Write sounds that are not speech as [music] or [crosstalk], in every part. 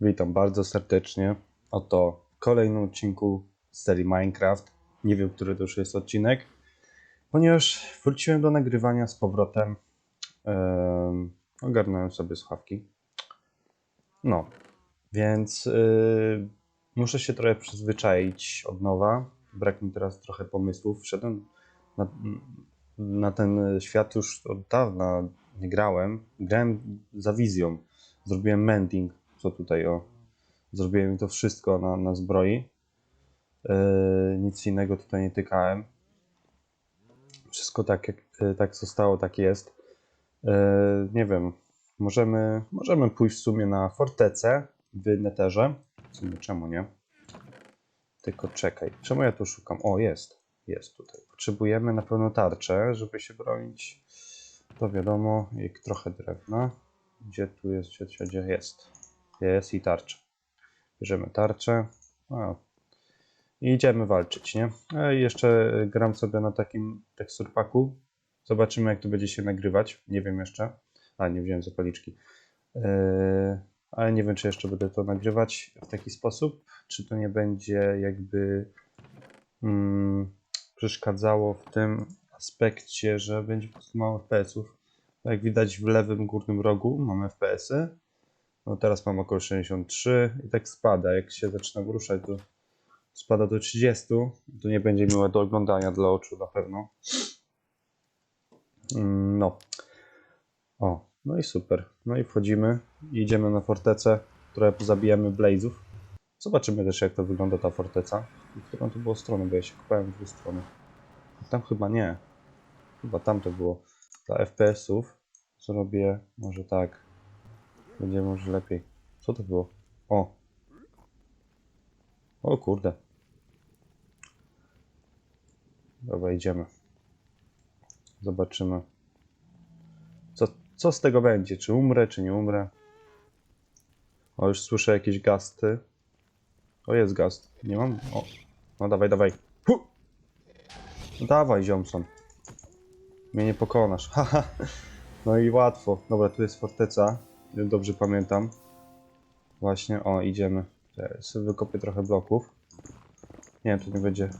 Witam bardzo serdecznie. Oto w kolejnym odcinku z serii Minecraft. Nie wiem, który to już jest odcinek, ponieważ wróciłem do nagrywania z powrotem. Um, ogarnąłem sobie słuchawki. No, więc yy, muszę się trochę przyzwyczaić od nowa. Brak mi teraz trochę pomysłów. Wszedłem na, na ten świat już od dawna nie grałem. Grałem za wizją. Zrobiłem mending, co tutaj o. Zrobiłem to wszystko na, na zbroi. Yy, nic innego tutaj nie tykałem. Wszystko tak, jak, yy, tak zostało, tak jest. Yy, nie wiem, możemy, możemy pójść w sumie na fortecę w Netherze. W sumie czemu nie? Tylko czekaj, czemu ja tu szukam? O, jest, jest tutaj. Potrzebujemy na pewno tarczę, żeby się bronić. To wiadomo, jak trochę drewna. Gdzie tu jest, gdzie, gdzie jest? Jest i tarcza. Bierzemy tarczę. I idziemy walczyć, nie? A i jeszcze gram sobie na takim teksturpaku. Zobaczymy, jak to będzie się nagrywać. Nie wiem jeszcze. A, nie wziąłem zapalniczki. Yy, ale nie wiem, czy jeszcze będę to nagrywać w taki sposób, czy to nie będzie jakby mm, przeszkadzało w tym aspekcie, że będzie po prostu mało FPS-ów. Jak widać w lewym górnym rogu mamy FPS-y. No teraz mam około 63 i tak spada. Jak się zaczyna ruszać, to spada do 30. To nie będzie miłe do oglądania dla oczu na pewno. Mm, No. O, no i super. No i wchodzimy i idziemy na fortecę, które zabijamy blazów. Zobaczymy też jak to wygląda ta forteca. I którą to było stronę, bo ja się kupałem w dwie strony. Tam chyba nie. Chyba tam to było. Dla FPS-ów zrobię może tak. Będzie może lepiej. Co to było? O. O kurde. Dobra, idziemy. Zobaczymy. Co, co z tego będzie? Czy umrę, czy nie umrę? O, już słyszę jakieś gasty. O, jest gast. Nie mam? O. No dawaj, dawaj. Hu! No dawaj, ziomson. Mnie nie pokonasz. [laughs] Haha. no i łatwo. Dobra, tu jest forteca. Dobrze pamiętam. Właśnie, o, idziemy. Sobie wykopię trochę bloków. Nie wiem, to nie będzie...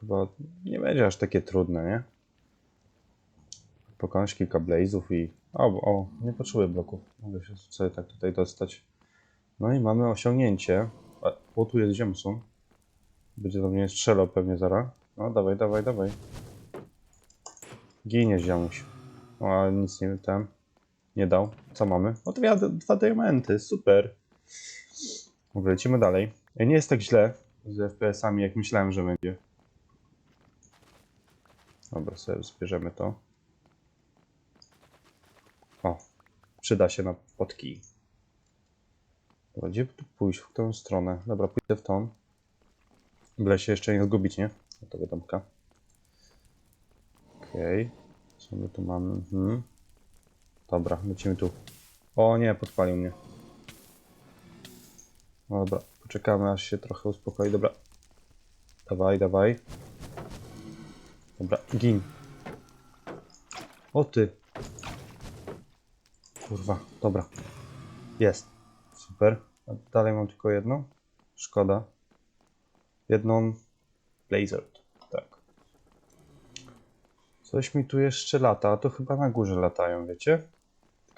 Chyba nie będzie aż takie trudne, nie? Pokonać kilka blazów i... O, o, nie potrzebuję bloków. Mogę się sobie tak tutaj dostać. No i mamy osiągnięcie. O, tu jest ziemsun. Będzie do mnie strzelał pewnie zaraz. No, dawaj, dawaj, dawaj. Ginie ziomuś. O, ale nic nie ten nie dał. Co mamy? O, dwa, dwa diamenty, super. Lecimy dalej. Nie jest tak źle z FPS-ami, jak myślałem, że będzie. Dobra, sobie zbierzemy to. O, przyda się na podki. Dobra, gdzie tu pójść? W którą stronę? Dobra, pójdę w tą. Byle się jeszcze nie zgubić, nie? No to wiadomka. Okej. Co my tu mamy? Mhm. Dobra, lecimy tu. O nie, podpalił mnie. No Dobra, poczekamy aż się trochę uspokoi. Dobra. Dawaj, dawaj. Dobra, gin. O ty. Kurwa, dobra. Jest. Super. A dalej mam tylko jedno. Szkoda. Jedną laser. Tak. Coś mi tu jeszcze lata, a to chyba na górze latają, wiecie?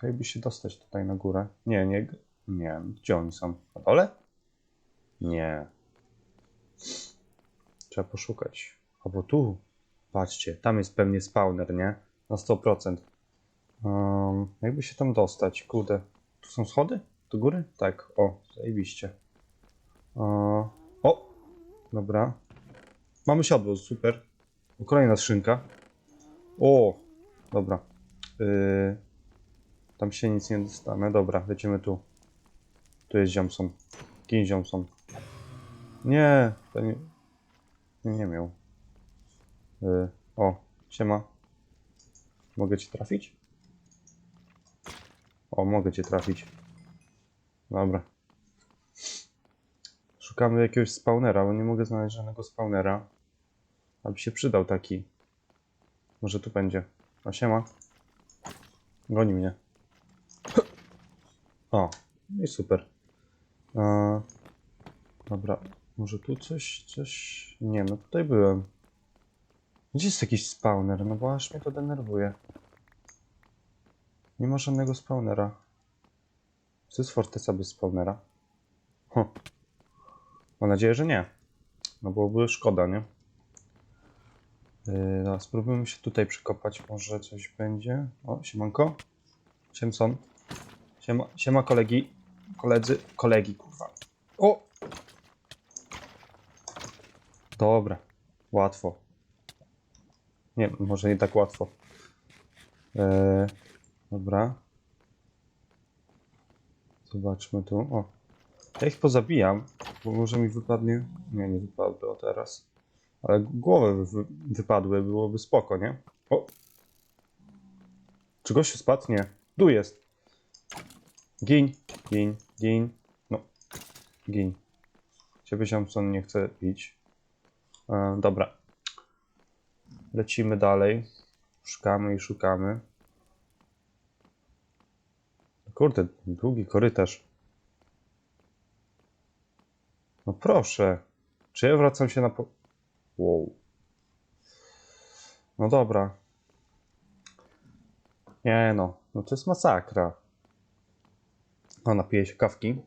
Tylko jakby się dostać tutaj na górę. Nie, nie. Nie, gdzie oni są? Na dole? Nie. Trzeba poszukać. Albo tu. Patrzcie, tam jest pewnie spawner, nie? Na 100%. Um, jakby się tam dostać? Kurde. Tu są schody? Do góry? Tak, o, zajebiście. O, o! Dobra. Mamy siodło, super. Kolejna skrzynka. O! Dobra. Yy, tam się nic nie dostanę. Dobra, lecimy tu. Tu jest ziomson. Gin ziomson. Nie, to nie... Nie, miał. Yy, o, siema. Mogę cię trafić? O, mogę cię trafić. Dobra. Szukamy jakiegoś spawnera, bo nie mogę znaleźć żadnego spawnera. Aby się przydał taki. Może tu będzie. O, siema. Goni mnie. O, no i super. E, dobra, może tu coś, coś... Nie, no tutaj byłem. Gdzie jest jakiś spawner? No bo aż mnie to denerwuje. Nie ma żadnego spawnera. Czy jest forteca bez spawnera? Huh. Mam nadzieję, że nie. No byłoby szkoda, nie? Yy, dobra, spróbujmy się tutaj przykopać, może coś będzie. O, siemanko. Siemson. Siema, siema kolegi. Koledzy. Kolegi, kurwa. O! Dobra. Łatwo. Nie, może nie tak łatwo. Eee, dobra. Zobaczmy tu. O. Ja ich pozabijam, bo może mi wypadnie. Nie, nie wypadło teraz. Ale głowy wy, wypadły, byłoby spoko, nie? O! Czy gościu spadł? Nie. Tu jest. Gin, gin, gin. No. Gin. Ciebie Samson nie chce pić. E, dobra. Lecimy dalej. Szukamy i szukamy. Kurde, długi korytarz. No proszę. Czy ja wracam się na po... Wow. No dobra. Nie no, no to jest masakra. O, napiję się kawki.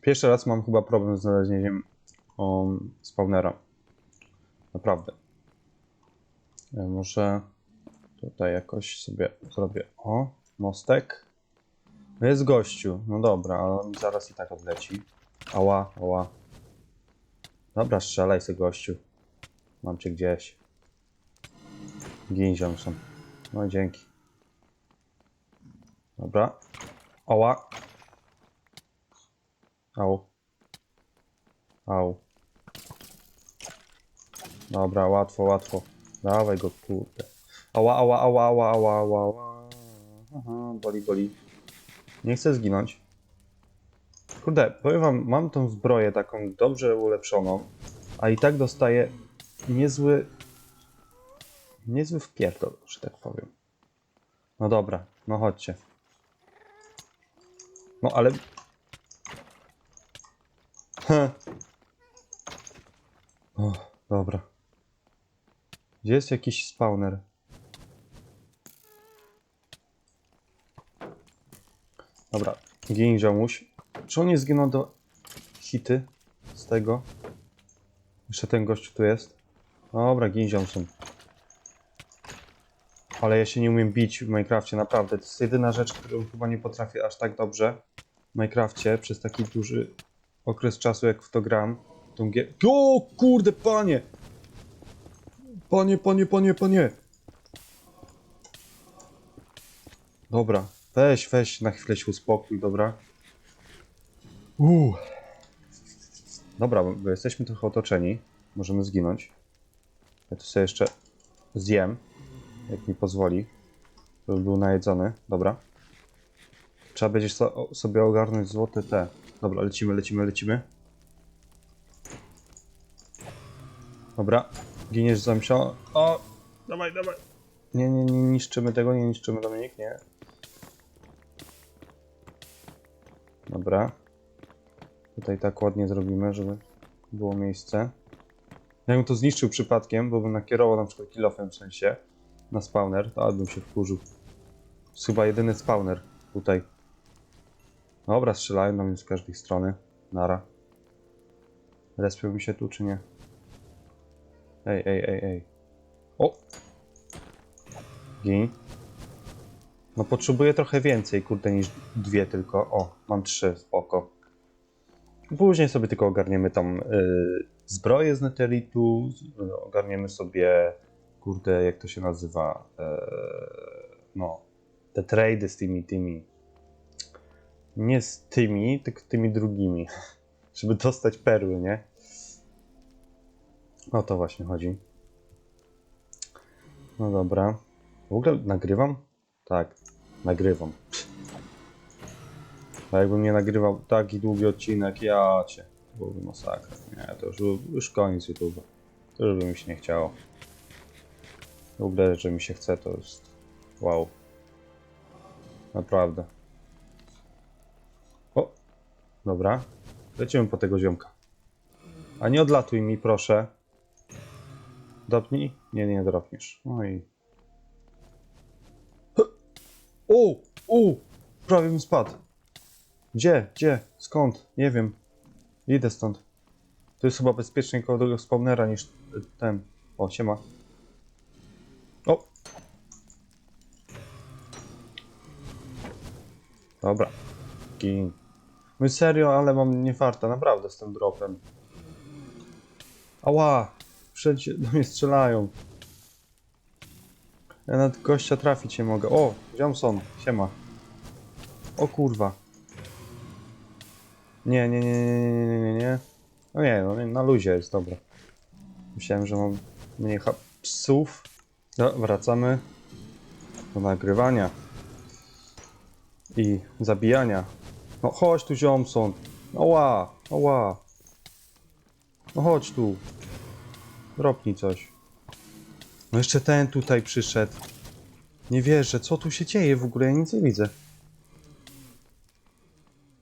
Pierwszy raz mam chyba problem z znalezieniem um, spawnera. Naprawdę. Ja może tutaj jakoś sobie zrobię. O, mostek. No jest gościu. No dobra, ale on zaraz i tak odleci. Ała, ała. Dobra, strzelaj sobie gościu. Mam cię gdzieś. Gin Johnson. No dzięki. Dobra. Ała. Au. Au. Dobra, łatwo, łatwo. Dawaj go, kurde. Ała, ała, ała, ała, ała, ała. Aha, boli, boli. Nie chcę zginąć. Kurde, powiem wam, mam tą zbroję taką dobrze ulepszoną, a i tak dostaję niezły... Niezły wpierdol, że tak powiem. No dobra, no chodźcie. No ale... [laughs] O, dobra. Gdzie jest jakiś spawner? Dobra, gin ziomuś. Czy on nie zginął do hity z tego? Jeszcze ten gościu tu jest. Dobra, gin ziomson. Ale ja się nie umiem bić w Minecrafcie, naprawdę. To jest jedyna rzecz, którą chyba nie potrafię aż tak dobrze w Minecrafcie przez taki duży okres czasu, jak w to gram. Tą gier... O kurde, panie! Panie, panie, panie, panie! Dobra, weź, weź, na chwilę się uspokój, dobra? Uuu. Dobra, bo jesteśmy trochę otoczeni. Możemy zginąć. Ja tu sobie jeszcze zjem, jak mi pozwoli. Żeby był najedzony. Dobra. Trzeba będzie so, sobie ogarnąć złote te. Dobra, lecimy, lecimy, lecimy. Dobra. Giniesz za msią. O! Dawaj, dawaj. Nie, nie, nie niszczymy tego, nie niszczymy Dominik, nie. Dobra. Tutaj tak ładnie zrobimy, żeby było miejsce. Jakbym to zniszczył przypadkiem, bo bym nakierował na przykład kilofem w sensie na spawner, to bym się wkurzył. To jest chyba jedyny spawner tutaj. Dobra, strzelają na mnie z każdej strony. Nara. Respią mi się tu, czy nie? Ej, ej, ej, ej. O! Gin. No potrzebuję trochę więcej, kurde, niż dwie tylko. O, mam trzy, spoko. Później sobie tylko ogarniemy tam y, zbroję z Netherite'u, z- y, ogarniemy sobie, kurde, jak to się nazywa, e, no, te trady z tymi, tymi, nie z tymi, tylko tymi drugimi, [laughs] żeby dostać perły, nie? O to właśnie chodzi. No dobra. W ogóle nagrywam? Tak, nagrywam. A jakbym nie nagrywał taki długi odcinek, ja cię. Byłby masakra. Nie, to już, już koniec YouTube. To już by mi się nie chciało. W ogóle, że mi się chce, to jest wow. Naprawdę. Dobra. lecimy po tego ziomka. A nie odlatuj mi, proszę. Dopnij? Nie, nie dropniesz. No i... O! O! Prawie mi spadł. Gdzie? Gdzie? Skąd? Nie wiem. Idę stąd. To jest chyba bezpieczniej koło tego spawnera niż ten. O, siema. O! Dobra. Gin. My serio, ale mam nie farta, naprawdę z tym dropem. Ała! Wszędzie do mnie strzelają. Ja nad gościa trafić nie mogę. O! Johnson, siema. O kurwa. Nie, nie, nie, nie, nie, nie, nie, nie. No nie, no na luzie jest, dobra. Myślałem, że mam mniej psów. No, wracamy do nagrywania i zabijania. No chodź tu, Johnson. Oła, oła. No chodź tu. Dropnij coś. No jeszcze ten tutaj przyszedł. Nie wierzę, co tu się dzieje w ogóle? Ja nic nie widzę.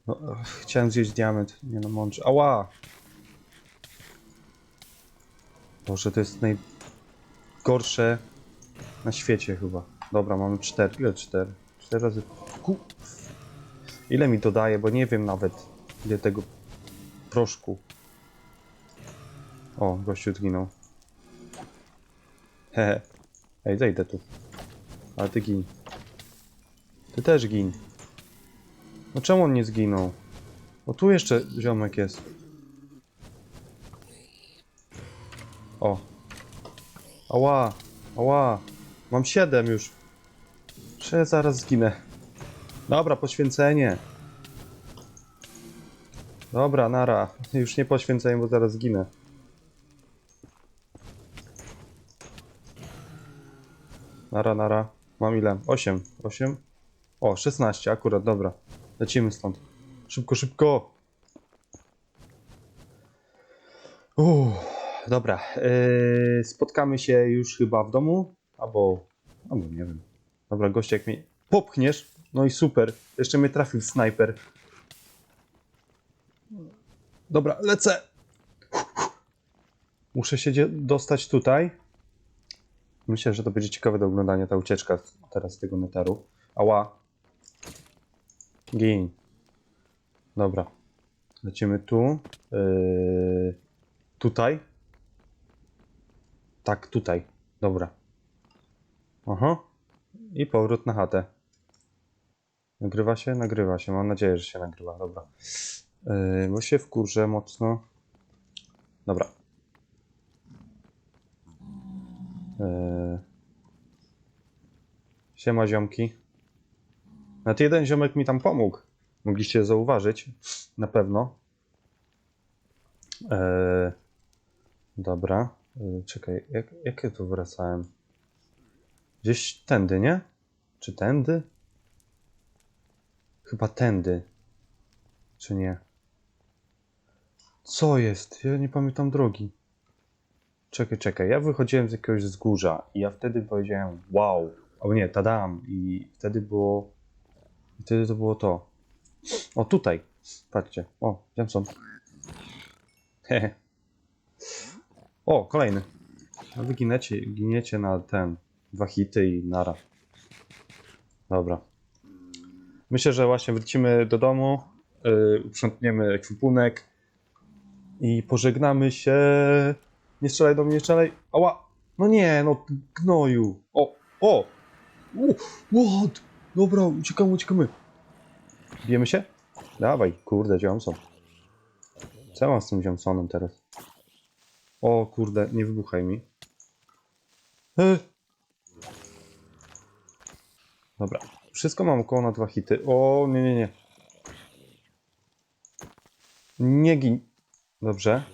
No, ach, chciałem zjeść diament. Nie no, mądrze. Ała! Boże, to jest najgorsze na świecie chyba. Dobra, mamy cztery. Ile cztery? Cztery razy... Ku... Ile mi dodaje, bo nie wiem nawet ile tego proszku. O, gościu zginął. Hehe. Ej, zejdę tu. Ale ty gin. Ty też gin. No czemu on nie zginął? O, tu jeszcze ziomek jest. O. Ała. Ała. Mam siedem już. Czy zaraz zginę? Dobra, poświęcenie. Dobra, nara. Już nie poświęcenie, bo zaraz zginę. Nara, nara. Mam ile? 8. 8? O, 16 akurat, dobra. Lecimy stąd. Szybko, szybko. Uuu, dobra. Yy, spotkamy się już chyba w domu. Albo, albo nie wiem. Dobra, goście, jak mnie popchniesz, no i super. Jeszcze mnie trafił snajper. Dobra, lecę. Muszę się dostać tutaj. Myślę, że to będzie ciekawe do oglądania ta ucieczka teraz z tego netaru. Ała. Gin. Dobra. Lecimy tu. Yy, tutaj. Tak, tutaj. Dobra. Aha. I powrót na chatę. Nagrywa się? Nagrywa się. Mam nadzieję, że się nagrywa. Dobra. Yy, bo się wkurzę mocno. Dobra. Yy. Siema ziomki. Nawet jeden ziomek mi tam pomógł. Mogliście zauważyć. Na pewno. Yy. Dobra. Yy, czekaj, jak, jak ja tu wracałem? Gdzieś tędy, nie? Czy tędy? Chyba tędy. Czy nie? Co jest? Ja nie pamiętam drogi. Czekaj, czekaj. Ja wychodziłem z jakiegoś wzgórza i ja wtedy powiedziałem wow. O nie, tadam. I wtedy było... I wtedy to było to. O, tutaj. Patrzcie. O, Jameson. Hehe. [laughs] O, kolejny. A wy giniecie, giniecie na ten. Dwa hity i nara. Dobra. Myślę, że właśnie wrócimy do domu, yy, uprzątniemy ekwipunek i pożegnamy się. Nie strzelaj do mnie, nie strzelaj. Ała! No nie, no gnoju. O, o! U, what? Dobra, uciekamy, uciekamy. Bijemy się? Dawaj, kurde, Johnson. Co mam z tym Johnsonem teraz? O kurde, nie wybuchaj mi. E. Dobra, wszystko mam około na dwa hity. O, nie, nie, nie. Nie gin. Dobrze.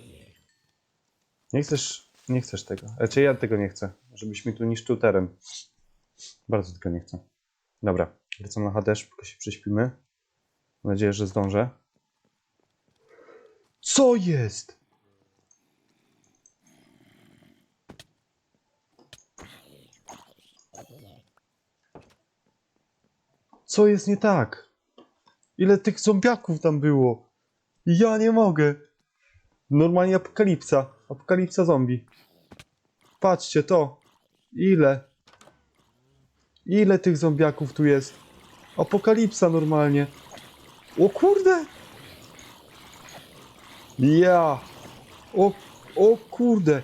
Nie chcesz, nie chcesz tego. Znaczy ja tego nie chcę, żebyś mi tu niszczył teren. Bardzo tego nie chcę. Dobra, wracam na HD, szybko się prześpimy. Mam nadzieję, że zdążę. Co jest? Co jest nie tak? Ile tych zombiaków tam było? Ja nie mogę. Normalnie apokalipsa. Apokalipsa zombie. Patrzcie to. Ile? Ile tych zombiaków tu jest? Apokalipsa normalnie. O kurde! Ja! O, o kurde!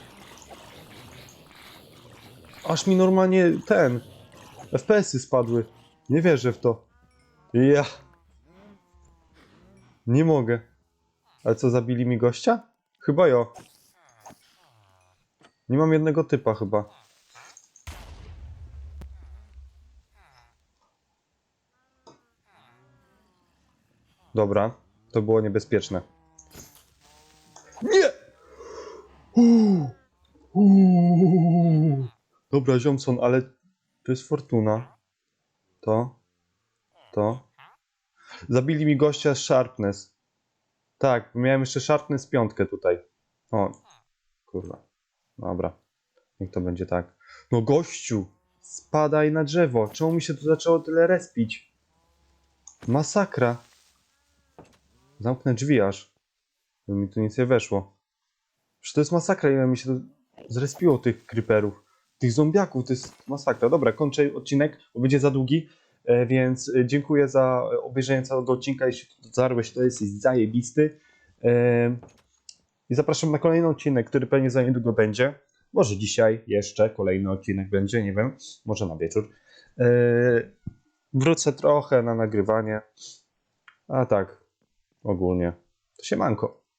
Aż mi normalnie ten. FPS-y spadły. Nie wierzę w to. Ja. Nie mogę. Ale co, zabili mi gościa? Chyba jo. Nie mam jednego typa chyba. Dobra, to było niebezpieczne. Nie! Uuu. Uuu. Dobra, Ziomson, ale to jest fortuna. To. To. Zabili mi gościa z Sharpness. Tak, miałem jeszcze Sharpness piątkę tutaj. O, kurwa. Dobra. Niech to będzie tak. No gościu, spadaj na drzewo. Czemu mi się tu zaczęło tyle respić? Masakra. Zamknę drzwi aż. By mi tu nic nie weszło. Przecież to jest masakra, ile mi się zrespiło tych creeperów. Tych zombiaków, to jest masakra. Dobra, kończę odcinek, bo będzie za długi. E, Więc e, dziękuję za obejrzenie całego odcinka. Jeśli tu dotarłeś, to jesteś zajebisty. E, I zapraszam na kolejny odcinek, który pewnie za niedługo będzie. Może dzisiaj jeszcze kolejny odcinek będzie, nie wiem. Może na wieczór. Wrócę trochę na nagrywanie. A tak, ogólnie. To się manko.